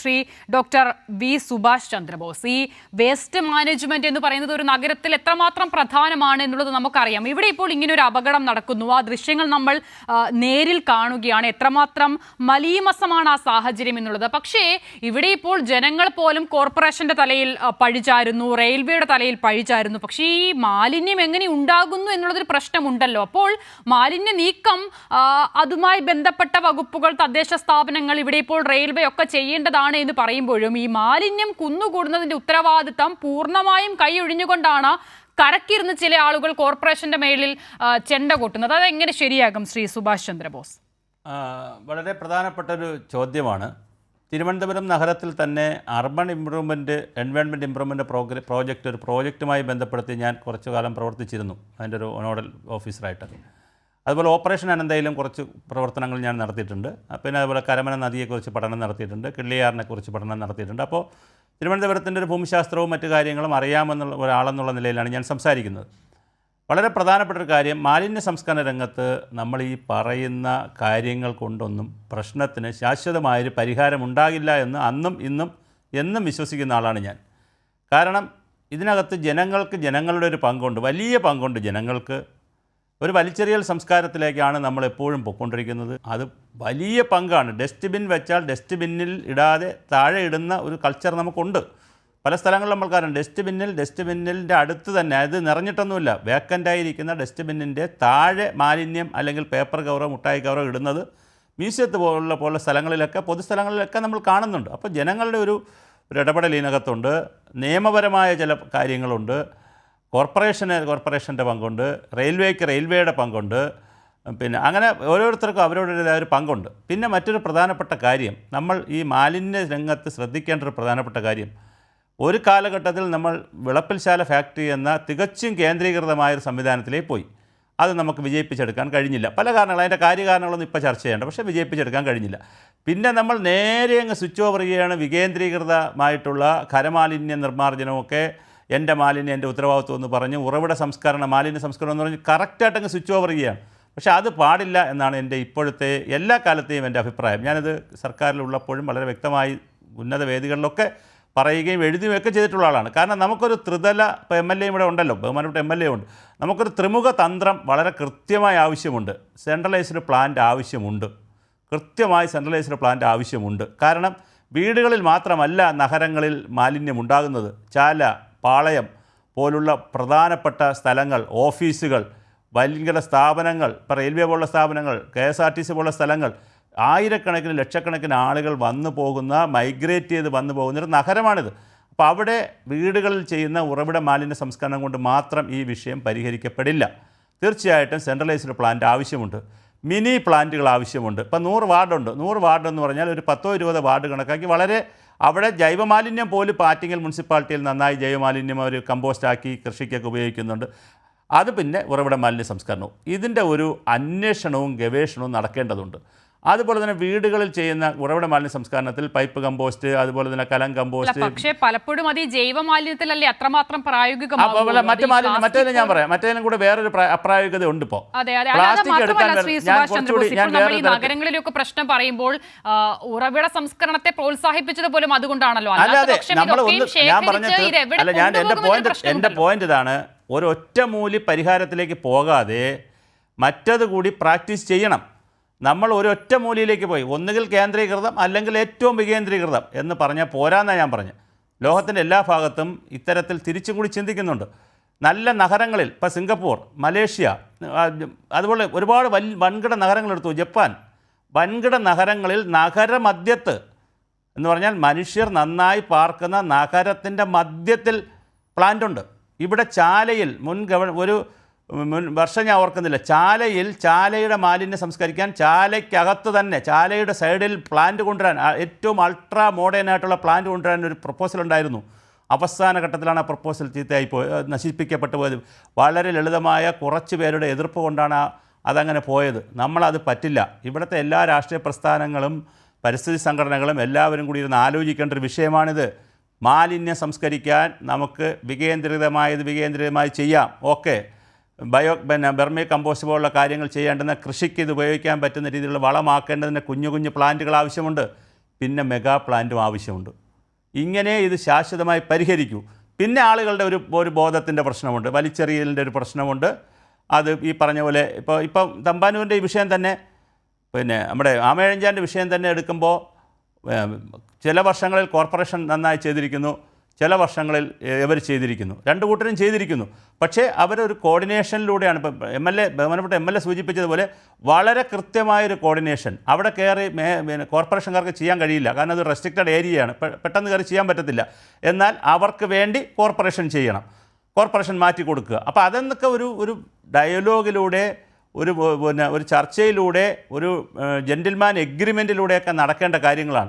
Shri doctor V Subhash Chandrabose. ഈ waste management എന്ന് പറയുന്നത് ഒരു നഗരത്തിൽ എത്രമാത്രം പ്രധാനമാണ് എന്നുള്ളത് നമുക്കറിയാം. ഇവിടെ ഇപ്പോൾ ഇങ്ങനെ ഒരു അപകടം നടക്കുന്നു. ആ ദൃശ്യങ്ങൾ നമ്മൾ നേരിൽ കാണുകയാണ്. എത്രമാത്രം മലീമസമാണ് ആ സാഹചര്യം എന്നുള്ളത്. പക്ഷേ ഇവിടെ ഇപ്പോൾ ജനങ്ങൾ പോലും കോർപ്പറേഷന്റെ തലയിൽ പഴിചാരുന്നു. റെയിൽവേയുടെ തലയിൽ പഴിചാരുന്നു. പക്ഷേ ഈ മാലിന്യം എങ്ങനെ ഉണ്ടാകുന്നു എന്നുള്ളതൊരു പ്രശ്നമുണ്ടല്ലോ. അപ്പോൾ മാലിന്യ നീക്കം അതുമായി ബന്ധപ്പെട്ട വകുപ്പുകൾ തദ്ദേശ സ്ഥാപനങ്ങൾ ഇവിടെ ഇപ്പോൾ റെയിൽവേ ഒക്കെ ചെയ്യേണ്ടതാണ് എന്ന് പറയുമ്പോഴും ഈ മാലിന്യം കുന്നുകൂടുന്നതിന്റെ ഉത്തരവാദിത്തം പൂർണമായും കൈയൊഴിഞ്ഞുകൊണ്ടാണ് കരക്കിരുന്ന് ചില ആളുകൾ കോർപ്പറേഷന്റെ മേളിൽ ചെണ്ട കൊട്ടുന്നത്. അതെങ്ങനെ ശരിയാകും ശ്രീ സുഭാഷ് ചന്ദ്രബോസ്? വളരെ പ്രധാനപ്പെട്ട ഒരു ചോദ്യമാണ്. തിരുവനന്തപുരം നഗരത്തിൽ തന്നെ urban improvement environment improvement program project ഒരു പ്രോജക്റ്റുമായി ബന്ധപ്പെടുത്തി ഞാൻ കുറച്ചു കാലം പ്രവർത്തിച്ചിരുന്നു. അതിന്റെ ഒരു നോഡൽ ഓഫീസറായിട്ട് അതുപോലെ ഓപ്പറേഷൻ അനന്തയിലും കുറച്ച് പ്രവർത്തനങ്ങൾ ഞാൻ നടത്തിയിട്ടുണ്ട്. പിന്നെ അതുപോലെ കരമന നദിയെക്കുറിച്ച് പഠനം നടത്തിയിട്ടുണ്ട്. കിള്ളിയാറിനെക്കുറിച്ച് പഠനം നടത്തിയിട്ടുണ്ട്. അപ്പോൾ തിരുവനന്തപുരത്തിന്റെ ഒരു ഭൂമിശാസ്ത്രവും മറ്റു കാര്യങ്ങളും അറിയാമെന്നുള്ള ഒരാളെന്നുള്ള നിലയിലാണ് ഞാൻ സംസാരിക്കുന്നത്. വളരെ പ്രധാനപ്പെട്ട ഒരു കാര്യം മാലിന്യ സംസ്കരണ രംഗത്ത് നമ്മൾ ഈ പറയുന്ന കാര്യങ്ങൾ കൊണ്ടൊന്നും പ്രശ്നത്തിന് ശാശ്വതമായൊരു പരിഹാരം ഉണ്ടാകില്ല എന്ന് അന്നും ഇന്നും എന്നും വിശ്വസിക്കുന്ന ആളാണ് ഞാൻ. കാരണം ഇതിനകത്ത് ജനങ്ങൾക്ക് ജനങ്ങളുടെ ഒരു പങ്കുണ്ട് വലിയ പങ്കുണ്ട് ജനങ്ങൾക്ക്. ഒരു വലിച്ചെറിയൽ സംസ്കാരത്തിലേക്കാണ് നമ്മൾ എപ്പോഴും പൊയ്ക്കൊണ്ടിരിക്കുന്നത്. അത് വലിയ പങ്കാണ്. ഡസ്റ്റ്ബിൻ വെച്ചാൽ ഡസ്റ്റ്ബിന്നിൽ ഇടാതെ താഴെ ഇടുന്ന ഒരു കൾച്ചർ നമുക്കുണ്ട്. പല സ്ഥലങ്ങളിലും നമ്മൾക്കറിയാം. ഡസ്റ്റ്ബിന്നിൽ ഡസ്റ്റ്ബിന്നിന്റെ അടുത്ത് തന്നെ അത് നിറഞ്ഞിട്ടൊന്നുമില്ല. വേക്കന്റായിരിക്കുന്ന ഡസ്റ്റ്ബിന്നിന്റെ താഴെ മാലിന്യം അല്ലെങ്കിൽ പേപ്പർ കവറോ മുട്ടായി കവറോ ഇടുന്നത് മ്യൂസിയത്ത് പോലുള്ള പോലുള്ള സ്ഥലങ്ങളിലൊക്കെ പൊതുസ്ഥലങ്ങളിലൊക്കെ നമ്മൾ കാണുന്നുണ്ട്. അപ്പോൾ ജനങ്ങളുടെ ഒരു ഒരു ഇടപെടൽ ഇതിനകത്തുണ്ട്. നിയമപരമായ ചില കാര്യങ്ങളുണ്ട്. കോർപ്പറേഷന് കോർപ്പറേഷന്റെ പങ്കുണ്ട് റെയിൽവേക്ക് റെയിൽവേയുടെ പങ്കുണ്ട് പിന്നെ അങ്ങനെ ഓരോരുത്തർക്കും അവരോടേതായ ഒരു പങ്കുണ്ട്. പിന്നെ മറ്റൊരു പ്രധാനപ്പെട്ട കാര്യം നമ്മൾ ഈ മാലിന്യ രംഗത്ത് ശ്രദ്ധിക്കേണ്ട ഒരു പ്രധാനപ്പെട്ട കാര്യം ഒരു കാലഘട്ടത്തിൽ നമ്മൾ വിളപ്പിൽശാല ഫാക്ടറി എന്ന തികച്ചും കേന്ദ്രീകൃതമായ ഒരു സംവിധാനത്തിലേക്ക് പോയി. അത് നമുക്ക് വിജയിപ്പിച്ചെടുക്കാൻ കഴിഞ്ഞില്ല. പല കാരണങ്ങൾ അതിന്റെ കാര്യകാരണങ്ങളൊന്നും ഇപ്പോൾ ചർച്ച ചെയ്യേണ്ട പക്ഷേ വിജയിപ്പിച്ചെടുക്കാൻ കഴിഞ്ഞില്ല. പിന്നെ നമ്മൾ നേരെ അങ്ങ് സ്വിച്ച് ഓവർ ചെയ്യുകയാണ് വികേന്ദ്രീകൃതമായിട്ടുള്ള ഖരമാലിന്യ നിർമ്മാർജനമൊക്കെ എന്റെ മാലിന്യം എന്റെ ഉത്തരവാദിത്വം എന്ന് പറഞ്ഞ് ഉറവിട സംസ്കരണം മാലിന്യ സംസ്കരണം എന്ന് പറഞ്ഞ് കറക്റ്റായിട്ട് അങ്ങ് സ്വിച്ച് ഓവർ ചെയ്യുകയാണ്. പക്ഷേ അത് പാടില്ല എന്നാണ് എന്റെ ഇപ്പോഴത്തെ എല്ലാ കാലത്തെയും എന്റെ അഭിപ്രായം. ഞാനത് സർക്കാരിലുള്ളപ്പോഴും വളരെ വ്യക്തമായി ഉന്നത വേദികളിലൊക്കെ പറയുകയും എഴുതുകയും ഒക്കെ ചെയ്തിട്ടുള്ള ആളാണ്. കാരണം നമുക്കൊരു ത്രിതല ഇപ്പോൾ എം എൽ എ ഇവിടെ ഉണ്ടല്ലോ ബഹുമാനപ്പെട്ട എം എൽ എ ഉണ്ട്. നമുക്കൊരു ത്രിമുഖ തന്ത്രം വളരെ കൃത്യമായി ആവശ്യമുണ്ട്. സെൻട്രലൈസ്ഡ് പ്ലാന്റ് ആവശ്യമുണ്ട്. കൃത്യമായി സെൻട്രലൈസ്ഡ് പ്ലാന്റ് ആവശ്യമുണ്ട്. കാരണം വീടുകളിൽ മാത്രമല്ല നഗരങ്ങളിൽ മാലിന്യം ഉണ്ടാകുന്നത്. ചാല പാളയം പോലുള്ള പ്രധാനപ്പെട്ട സ്ഥലങ്ങൾ ഓഫീസുകൾ വൻകിട സ്ഥാപനങ്ങൾ ഇപ്പോൾ റെയിൽവേ പോലുള്ള സ്ഥാപനങ്ങൾ K S R T C പോലുള്ള സ്ഥലങ്ങൾ ആയിരക്കണക്കിന് ലക്ഷക്കണക്കിന് ആളുകൾ വന്നു പോകുന്ന മൈഗ്രേറ്റ് ചെയ്ത് വന്നു പോകുന്നൊരു നഗരമാണിത്. അപ്പോൾ അവിടെ വീടുകളിൽ ചെയ്യുന്ന ഉറവിട മാലിന്യ സംസ്കരണം കൊണ്ട് മാത്രം ഈ വിഷയം പരിഹരിക്കപ്പെടില്ല. തീർച്ചയായിട്ടും സെൻട്രലൈസ്ഡ് പ്ലാന്റ് ആവശ്യമുണ്ട്. മിനി പ്ലാന്റുകൾ ആവശ്യമുണ്ട്. ഇപ്പം നൂറ് വാർഡുണ്ട്. നൂറ് വാർഡ് എന്ന് പറഞ്ഞാൽ ഒരു പത്തോ ഇരുപതോ വാർഡ് കണക്കാക്കി വളരെ അവിടെ ജൈവമാലിന്യം പോലും പാറ്റിങ്ങൽ മുനിസിപ്പാലിറ്റിയിൽ നന്നായി ജൈവമാലിന്യം അവർ കമ്പോസ്റ്റാക്കി കൃഷിക്കൊക്കെ ഉപയോഗിക്കുന്നുണ്ട്. അത് പിന്നെ ഉറവിട മാലിന്യ സംസ്കരണവും. ഇതിന്റെ ഒരു അന്വേഷണവും ഗവേഷണവും നടക്കേണ്ടതുണ്ട്. അതുപോലെ തന്നെ വീടുകളിൽ ചെയ്യുന്ന ഉറവിട മാലിന്യ സംസ്കരണത്തിൽ പൈപ്പ് കമ്പോസ്റ്റ് അതുപോലെ തന്നെ കലം കമ്പോസ്റ്റ്. പക്ഷേ പലപ്പോഴും അത് ജൈവ മാലിന്യത്തിലല്ലേ അത്രമാത്രം പ്രായോഗികമാകുള്ളൂ. മറ്റു മാലിന്യം മറ്റേതിലും ഞാൻ പറയാം. മറ്റേതിലും കൂടെ വേറൊരു പ്ര- അപ്രായോഗികത ഉണ്ട് തരത്തിൽ- നഗരങ്ങളിലൊക്കെ പ്രശ്നം പറയുമ്പോൾ ഉറവിട സംസ്കരണത്തെ പ്രോത്സാഹിപ്പിച്ചത് പോലും അതുകൊണ്ടാണല്ലോ. അല്ലാത്ത അല്ലാതെ നമ്മൾ ഞാൻ പറഞ്ഞ ശേഖരിച്ച് ഇത് എവിടെ അല്ല ഞാൻ എന്റെ പോയിന്റ് എന്റെ. പോയിന്റ് ഇതാണ്. ഒരൊറ്റമൂലി പരിഹാരത്തിലേക്ക് പോകാതെ മറ്റത് കൂടി പ്രാക്ടീസ് ചെയ്യണം. നമ്മൾ ഒരൊറ്റ മൂലയിലേക്ക് പോയി. ഒന്നുകിൽ കേന്ദ്രീകൃതം അല്ലെങ്കിൽ ഏറ്റവും വികേന്ദ്രീകൃതം എന്ന് പറഞ്ഞാൽ പോരാന്നാണ് ഞാൻ പറഞ്ഞത് ലോകത്തിന്റെ എല്ലാ ഭാഗത്തും ഇത്തരത്തിൽ തിരിച്ചും കൂടി ചിന്തിക്കുന്നുണ്ട്. നല്ല നഗരങ്ങളിൽ ഇപ്പോൾ സിംഗപ്പൂർ മലേഷ്യ അതുപോലെ ഒരുപാട് വൻ വൻകിട നഗരങ്ങളെടുത്തു. ജപ്പാൻ വൻകിട നഗരങ്ങളിൽ നഗരമധ്യത്ത് എന്ന് പറഞ്ഞാൽ മനുഷ്യർ നന്നായി പാർക്കുന്ന നഗരത്തിന്റെ മധ്യത്തിൽ പ്ലാന്റ് ഉണ്ട്. ഇവിടെ ചാലയിൽ മുൻ ഗവ ഒരു വർഷം ഞാൻ ഓർക്കുന്നില്ല. ചാലയിൽ ചാലയുടെ മാലിന്യം സംസ്കരിക്കാൻ ചാലയ്ക്കകത്ത് തന്നെ ചാലയുടെ സൈഡിൽ പ്ലാന്റ് കൊണ്ടുവരാൻ ഏറ്റവും അൾട്രാ മോഡേൺ ആയിട്ടുള്ള പ്ലാന്റ് കൊണ്ടുവരാൻ ഒരു പ്രപ്പോസൽ ഉണ്ടായിരുന്നു. അവസാന ഘട്ടത്തിലാണ് ആ പ്രപ്പോസൽ ചീത്തയായി പോയി നശിപ്പിക്കപ്പെട്ടു പോയത്. വളരെ ലളിതമായ കുറച്ച് പേരുടെ എതിർപ്പ് കൊണ്ടാണ് അതങ്ങനെ പോയത്. നമ്മളത് പറ്റില്ല. ഇവിടുത്തെ എല്ലാ രാഷ്ട്രീയ പ്രസ്ഥാനങ്ങളും പരിസ്ഥിതി സംഘടനകളും എല്ലാവരും കൂടി ഇരുന്ന് ആലോചിക്കേണ്ട ഒരു വിഷയമാണിത്. മാലിന്യം സംസ്കരിക്കാൻ നമുക്ക് വികേന്ദ്രീകൃതമായത് വികേന്ദ്രിതമായി ചെയ്യാം. ഓക്കെ. ബയോ പിന്നെ ബെർമി കമ്പോസ്റ്റ് പോലുള്ള കാര്യങ്ങൾ ചെയ്യേണ്ടുന്ന കൃഷിക്ക് ഇത് ഉപയോഗിക്കാൻ പറ്റുന്ന രീതിയിലുള്ള വളമാക്കേണ്ടതിന് കുഞ്ഞു കുഞ്ഞു പ്ലാന്റുകൾ ആവശ്യമുണ്ട്. പിന്നെ മെഗാ പ്ലാന്റും ആവശ്യമുണ്ട്. ഇങ്ങനെ ഇത് ശാശ്വതമായി പരിഹരിക്കൂ. പിന്നെ ആളുകളുടെ ഒരു ഒരു ബോധത്തിന്റെ പ്രശ്നമുണ്ട്. വലിച്ചെറിയലിന്റെ ഒരു പ്രശ്നമുണ്ട്. അത് ഈ പറഞ്ഞ പോലെ ഇപ്പോൾ ഇപ്പം തമ്പാനൂരിന്റെ ഈ വിഷയം തന്നെ പിന്നെ നമ്മുടെ ആമേഴഞ്ചാന്റെ വിഷയം തന്നെ എടുക്കുമ്പോൾ ചില വർഷങ്ങളിൽ കോർപ്പറേഷൻ നന്നായി ചെയ്തിരിക്കുന്നു. ചില വർഷങ്ങളിൽ ഇവർ ചെയ്തിരിക്കുന്നു. രണ്ട് കൂട്ടരും ചെയ്തിരിക്കുന്നു. പക്ഷേ അവരൊരു കോർഡിനേഷനിലൂടെയാണ്. ഇപ്പം എം എൽ എ ബഹുമാനപ്പെട്ട എം എൽ എ സൂചിപ്പിച്ചതുപോലെ വളരെ കൃത്യമായൊരു കോർഡിനേഷൻ. അവിടെ കയറി മേ കോർപ്പറേഷൻകാർക്ക് ചെയ്യാൻ കഴിയില്ല. കാരണം അത് റെസ്ട്രിക്റ്റഡ് ഏരിയയാണ്. പെട്ടെന്ന് കയറി ചെയ്യാൻ പറ്റത്തില്ല. എന്നാൽ അവർക്ക് വേണ്ടി കോർപ്പറേഷൻ ചെയ്യണം. കോർപ്പറേഷൻ മാറ്റി കൊടുക്കുക. അപ്പോൾ അതെന്നൊക്കെ ഒരു ഒരു ഡയലോഗിലൂടെ ഒരു പിന്നെ ഒരു ചർച്ചയിലൂടെ ഒരു ജെന്റിൽമാൻ എഗ്രിമെന്റിലൂടെയൊക്കെ നടക്കേണ്ട കാര്യങ്ങളാണ്.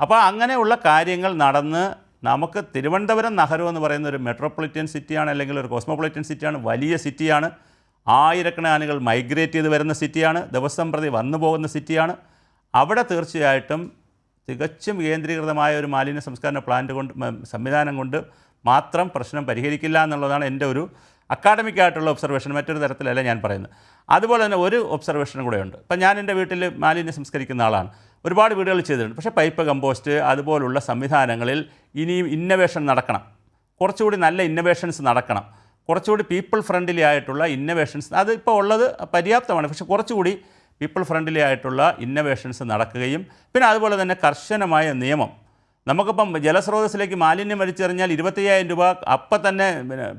അപ്പോൾ അങ്ങനെയുള്ള കാര്യങ്ങൾ നടന്ന് നമുക്ക് തിരുവനന്തപുരം നഗരം എന്ന് പറയുന്ന ഒരു മെട്രോപൊളിറ്റൻ സിറ്റിയാണ് അല്ലെങ്കിൽ ഒരു കോസ്മോപൊളിറ്റൻ സിറ്റിയാണ് വലിയ സിറ്റിയാണ് ആയിരക്കണക്കിന് ആളുകൾ മൈഗ്രേറ്റ് ചെയ്ത് വരുന്ന സിറ്റിയാണ് ദിവസം പ്രതി വന്നു പോകുന്ന സിറ്റിയാണ് അവിടെ തീർച്ചയായിട്ടും തികച്ചും കേന്ദ്രീകൃതമായ ഒരു മാലിന്യ സംസ്കരണ പ്ലാന്റ് കൊണ്ട് സംവിധാനം കൊണ്ട് മാത്രം പ്രശ്നം പരിഹരിക്കില്ല എന്നുള്ളതാണ് എന്റെ ഒരു അക്കാഡമിക് ആയിട്ടുള്ള ഒബ്സർവേഷൻ മറ്റൊരു തരത്തിലല്ല ഞാൻ പറയുന്നത്. അതുപോലെ തന്നെ ഒരു ഒബ്സർവേഷനും കൂടെ ഉണ്ട്. ഇപ്പം ഞാൻ എന്റെ വീട്ടിൽ മാലിന്യം സംസ്കരിക്കുന്ന ആളാണ്. ഒരുപാട് വീടുകൾ ചെയ്തിട്ടുണ്ട്. പക്ഷേ പൈപ്പ് കമ്പോസ്റ്റ് അതുപോലുള്ള സംവിധാനങ്ങളിൽ ഇനിയും ഇന്നവേഷൻ നടക്കണം. കുറച്ചുകൂടി നല്ല ഇന്നവേഷൻസ് നടക്കണം. കുറച്ചുകൂടി പീപ്പിൾ ഫ്രണ്ട്ലി ആയിട്ടുള്ള ഇന്നവേഷൻസ് അത് ഉള്ളത് പര്യാപ്തമാണ്. പക്ഷേ കുറച്ചുകൂടി പീപ്പിൾ ഫ്രണ്ട്ലി ആയിട്ടുള്ള ഇന്നവേഷൻസ് നടക്കുകയും പിന്നെ അതുപോലെ തന്നെ കർശനമായ നിയമം. നമുക്കിപ്പം ജലസ്രോതസ്സിലേക്ക് മാലിന്യം വലിച്ചെറിഞ്ഞാൽ ഇരുപത്തയ്യായിരം രൂപ അപ്പം തന്നെ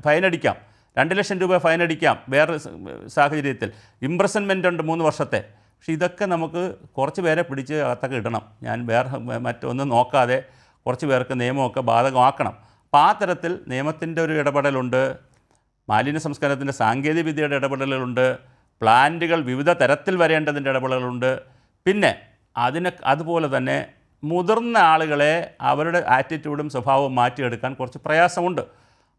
ഫൈനടിക്കാം. രണ്ട് ലക്ഷം രൂപ ഫൈനടിക്കാം വേറെ സാഹചര്യത്തിൽ. ഇംപ്രസൺമെന്റ് ഉണ്ട് മൂന്ന് വർഷത്തെ. പക്ഷേ ഇതൊക്കെ നമുക്ക് കുറച്ച് പേരെ പിടിച്ച് അകത്തൊക്കെ ഇടണം. ഞാൻ വേറെ മറ്റൊന്നും നോക്കാതെ കുറച്ച് പേർക്ക് നിയമമൊക്കെ ബാധകമാക്കണം. അപ്പോൾ ആ തരത്തിൽ നിയമത്തിന്റെ ഒരു ഇടപെടലുണ്ട്. മാലിന്യ സംസ്കരണത്തിന്റെ സാങ്കേതിക വിദ്യയുടെ ഇടപെടലുകളുണ്ട്. പ്ലാന്റുകൾ വിവിധ തരത്തിൽ വരേണ്ടതിന്റെ ഇടപെടലുകളുണ്ട്. പിന്നെ അതിന് അതുപോലെ തന്നെ മുതിർന്ന ആളുകളെ അവരുടെ ആറ്റിറ്റ്യൂഡും സ്വഭാവവും മാറ്റിയെടുക്കാൻ കുറച്ച് പ്രയാസമുണ്ട്.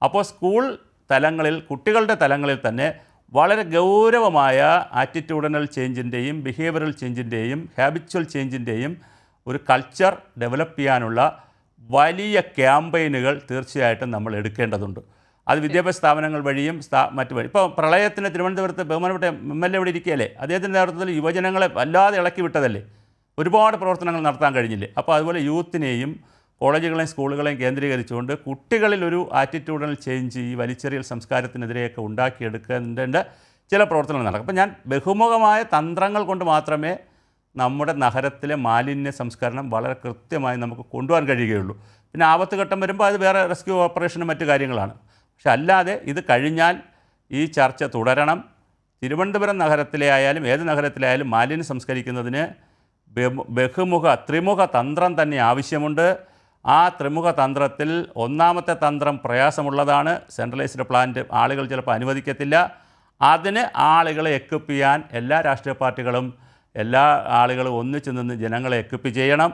അപ്പോൾ സ്കൂൾ തലങ്ങളിൽ കുട്ടികളുടെ തലങ്ങളിൽ തന്നെ വളരെ ഗൗരവമായ ആറ്റിറ്റ്യൂഡനൽ ചേഞ്ചിന്റെയും ബിഹേവിയറൽ ചേഞ്ചിന്റെയും ഹാബിച്വൽ ചേഞ്ചിന്റെയും ഒരു കൾച്ചർ ഡെവലപ്പ് ചെയ്യാനുള്ള വലിയ ക്യാമ്പയിനുകൾ തീർച്ചയായിട്ടും നമ്മൾ എടുക്കേണ്ടതുണ്ട്. അത് വിദ്യാഭ്യാസ സ്ഥാപനങ്ങൾ വഴിയും സ്ഥാ മറ്റു വഴി. ഇപ്പോൾ പ്രളയത്തിന് തിരുവനന്തപുരത്ത് ബഹുമാനപ്പെട്ട എം എൽ എ ഇവിടെ ഇരിക്കുകയല്ലേ? അദ്ദേഹത്തിന്റെ നേതൃത്വത്തിൽ യുവജനങ്ങളെ വല്ലാതെ ഇളക്കി വിട്ടതല്ലേ? ഒരുപാട് പ്രവർത്തനങ്ങൾ നടത്താൻ കഴിഞ്ഞില്ലേ? അപ്പോൾ അതുപോലെ യൂത്തിനെയും കോളേജുകളെയും സ്കൂളുകളെയും കേന്ദ്രീകരിച്ചുകൊണ്ട് കുട്ടികളിൽ ഒരു ആറ്റിറ്റ്യൂഡൽ ചേഞ്ച് ഈ വലിച്ചെറിയൽ സംസ്കാരത്തിനെതിരെയൊക്കെ ഉണ്ടാക്കിയെടുക്കേണ്ട ചില പ്രവർത്തനങ്ങൾ നടക്കും. അപ്പോൾ ഞാൻ ബഹുമുഖമായ തന്ത്രങ്ങൾ കൊണ്ട് മാത്രമേ നമ്മുടെ നഗരത്തിലെ മാലിന്യ സംസ്കരണം വളരെ കൃത്യമായി നമുക്ക് കൊണ്ടുപോകാൻ കഴിയുകയുള്ളൂ. പിന്നെ ആപത്ത് ഘട്ടം വരുമ്പോൾ അത് വേറെ റെസ്ക്യൂ ഓപ്പറേഷനും മറ്റു കാര്യങ്ങളാണ്. പക്ഷെ അല്ലാതെ ഇത് കഴിഞ്ഞാൽ ഈ ചർച്ച തുടരണം. തിരുവനന്തപുരം നഗരത്തിലെ ആയാലും ഏത് നഗരത്തിലായാലും മാലിന്യം സംസ്കരിക്കുന്നതിന് ബഹുമുഖ ത്രിമുഖ തന്ത്രം തന്നെ ആവശ്യമുണ്ട്. ആ ത്രിമുഖ തന്ത്രത്തിൽ ഒന്നാമത്തെ തന്ത്രം പ്രയാസമുള്ളതാണ്. സെൻട്രലൈസ്ഡ് പ്ലാന്റ് ആളുകൾ ചിലപ്പോൾ അനുവദിക്കത്തില്ല. അതിന് ആളുകളെ എക്വിപ്പ് ചെയ്യാൻ എല്ലാ രാഷ്ട്രീയ പാർട്ടികളും എല്ലാ ആളുകളും ഒന്നിച്ചു നിന്ന് ജനങ്ങളെ എക്വിപ്പ് ചെയ്യണം.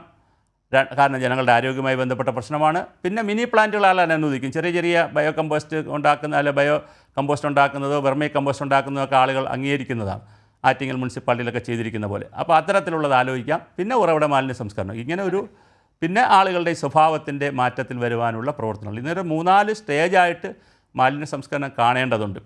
കാരണം ജനങ്ങളുടെ ആരോഗ്യവുമായി ബന്ധപ്പെട്ട പ്രശ്നമാണ്. പിന്നെ മിനി പ്ലാന്റുകൾ അനുവദിക്കും. ചെറിയ ചെറിയ ബയോ കമ്പോസ്റ്റ് ഉണ്ടാക്കുന്ന അല്ലെ ബയോ കമ്പോസ്റ്റ് ഉണ്ടാക്കുന്നതോ വെർമി കമ്പോസ്റ്റ് ഉണ്ടാക്കുന്നതോ ഒക്കെ ആളുകൾ അംഗീകരിക്കുന്നതാണ്. ആറ്റിങ്ങൽ മുനിസിപ്പാലിറ്റിയിലൊക്കെ ചെയ്തിരിക്കുന്ന പോലെ. അപ്പോൾ അത്തരത്തിലുള്ളത് ആലോചിക്കാം. പിന്നെ ഉറവിട മാലിന്യ സംസ്കരണം. ഇങ്ങനെ ഒരു പിന്നെ ആളുകളുടെ സ്വഭാവത്തിന്റെ മാറ്റത്തിൽ വരുവാനുള്ള പ്രവർത്തനങ്ങൾ. ഇന്നൊരു മൂന്നാൽ സ്റ്റേജായിട്ട് മാലിന്യ സംസ്കരണം കാണേണ്ടതുണ്ട്.